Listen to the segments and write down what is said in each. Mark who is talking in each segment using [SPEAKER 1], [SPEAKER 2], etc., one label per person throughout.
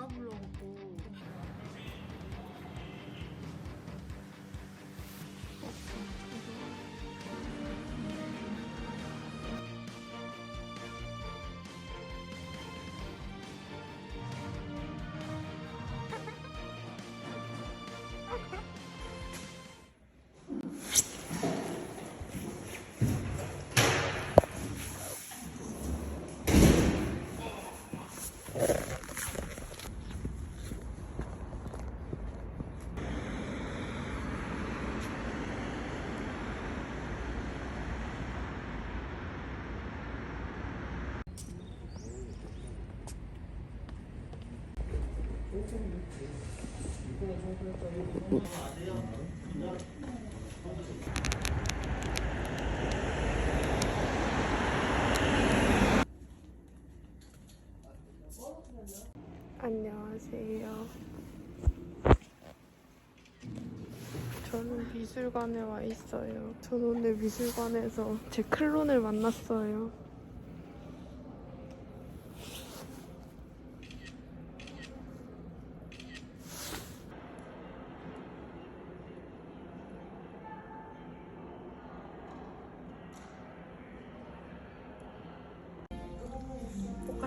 [SPEAKER 1] 내가
[SPEAKER 2] 안녕하세요. 저는 미술관에 와 있어요. 저는 오늘 미술관에서 제 클론을 만났어요.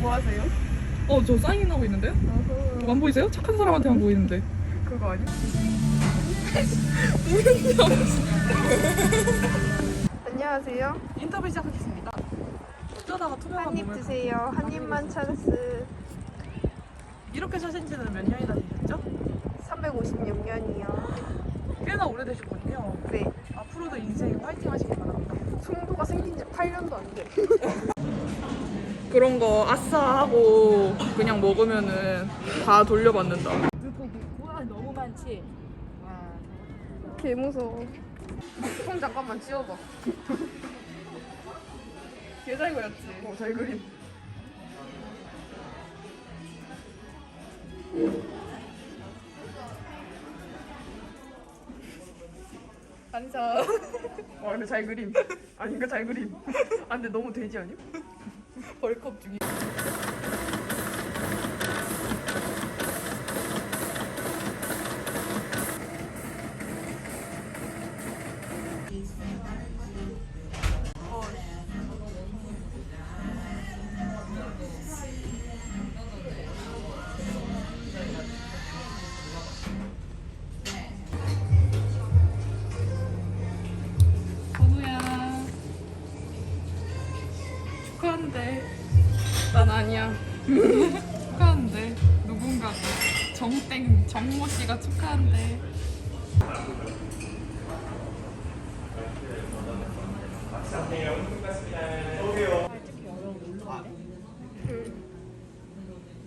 [SPEAKER 2] 뭐 하세요?
[SPEAKER 1] 어 저 사인하고 있는데요? 어, 안 보이세요? 착한 사람한테만 보이는데
[SPEAKER 2] 그거 아니야? 안녕하세요.
[SPEAKER 1] 인터뷰 시작하겠습니다 어쩌다가 투명한
[SPEAKER 2] 한 입
[SPEAKER 1] 몸을
[SPEAKER 2] 드세요. 한 입만 찬스.
[SPEAKER 1] 이렇게 사신 지는 몇 년이나 되셨죠?
[SPEAKER 2] 356년이요.
[SPEAKER 1] 꽤나 오래되셨군요
[SPEAKER 2] 네.
[SPEAKER 1] 앞으로도 인생 화이팅 하시길 바랍니다
[SPEAKER 2] 송도가 생긴 지 8년도 안 돼.
[SPEAKER 1] 그런 거 아싸 하고 그냥 먹으면은 다 돌려받는다
[SPEAKER 3] 우와 너무 많지.
[SPEAKER 2] 개 무서워. 손 잠깐만 치워봐.
[SPEAKER 1] 개잘 그렸지
[SPEAKER 2] 어, 잘 그림.
[SPEAKER 1] 반사
[SPEAKER 2] 와, 근데 잘 그림. 아닌가, 잘 그림. 아, 근데 너무 돼지 아니야?
[SPEAKER 1] 벌컵 중이 축하한대
[SPEAKER 2] 난 아니야.
[SPEAKER 1] 축하한대 누군가가 정땡 정모 씨가 축하한대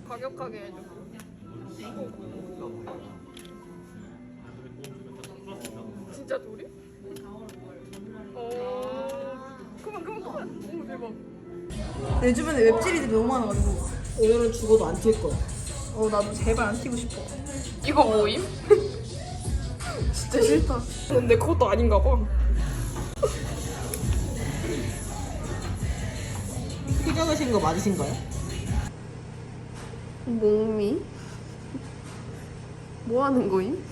[SPEAKER 2] 과격하게 해줘. 진짜 둘이? 어. 그만, 그만, 그만. 오, 대박.
[SPEAKER 4] 내 주변에 웹시리즈 너무 많아가지고 오늘은 죽어도 안 튈 거야.
[SPEAKER 2] 어, 나도 제발 안 튀고 싶어. 이거 뭐임? 진짜 싫다. 근데 그것도 아닌가 봐.
[SPEAKER 4] 휘저으신 거 맞으신가요?
[SPEAKER 2] 목미? 뭐 하는 거임?